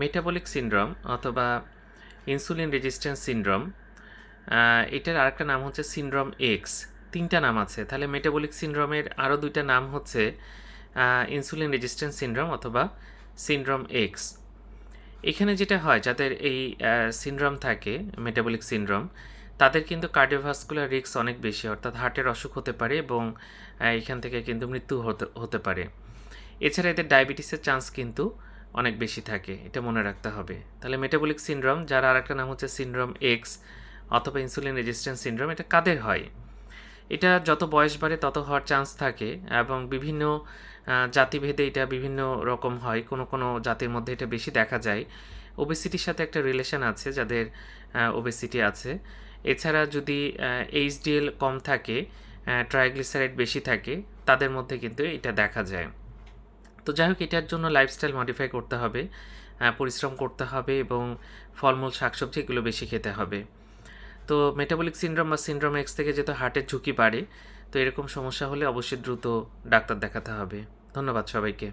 Metabolic syndrome অথবা insulin resistance syndrome এটার আরেকটা নাম হচ্ছে সিনড্রোম এক্স তিনটা নাম আছে। তাহলে মেটাবলিক সিনড্রোমের আরও দুইটা নাম হচ্ছে ইনসুলিন রেজিস্ট্যান্স সিনড্রোম অথবা সিনড্রোম এক্স এখানে যেটা হয়, যাদের এই সিনড্রোম থাকে মেটাবলিক সিনড্রোম তাদের কিন্তু কার্ডিওভাস্কুলার রিস্ক অনেক বেশি, অর্থাৎ হার্টের অসুখ হতে পারে এবং এখান থেকে কিন্তু মৃত্যু হতে হতে পারে। এছাড়া এদের ডায়াবেটিসের চান্স কিন্তু অনেক বেশি থাকে, এটা মনে রাখতে হবে। তাহলে মেটাবলিক সিনড্রোম যার আর একটা নাম হচ্ছে সিনড্রোম এক্স অথবা ইনসুলিন রেজিস্ট্যান্স সিনড্রোম এটা কাদের হয়? এটা যত বয়স বাড়ে, তত হওয়ার চান্স থাকে এবং বিভিন্ন জাতিভেদে এটা বিভিন্ন রকম হয়। কোনো কোনো জাতির মধ্যে এটা বেশি দেখা যায়। ওবেসিটির সাথে একটা রিলেশন আছে, যাদের ওবেসিটি আছে। এছাড়া যদি এইচডিএল কম থাকে ট্রাইগ্লিসারাইড বেশি থাকে, তাদের মধ্যে কিন্তু এটা দেখা যায়। তো যাই হোক এটার জন্য লাইফস্টাইল মডিফাই করতে হবে পরিশ্রম করতে হবে এবং ফলমূল, শাকসবজি এগুলো বেশি খেতে হবে। তো মেটাবলিক সিনড্রোম বা সিনড্রোম এক্স থেকে যেহেতু হার্টের ঝুঁকি বাড়ে, তো এরকম সমস্যা হলে অবশ্যই দ্রুত ডাক্তার দেখাতে হবে। ধন্যবাদ সবাইকে।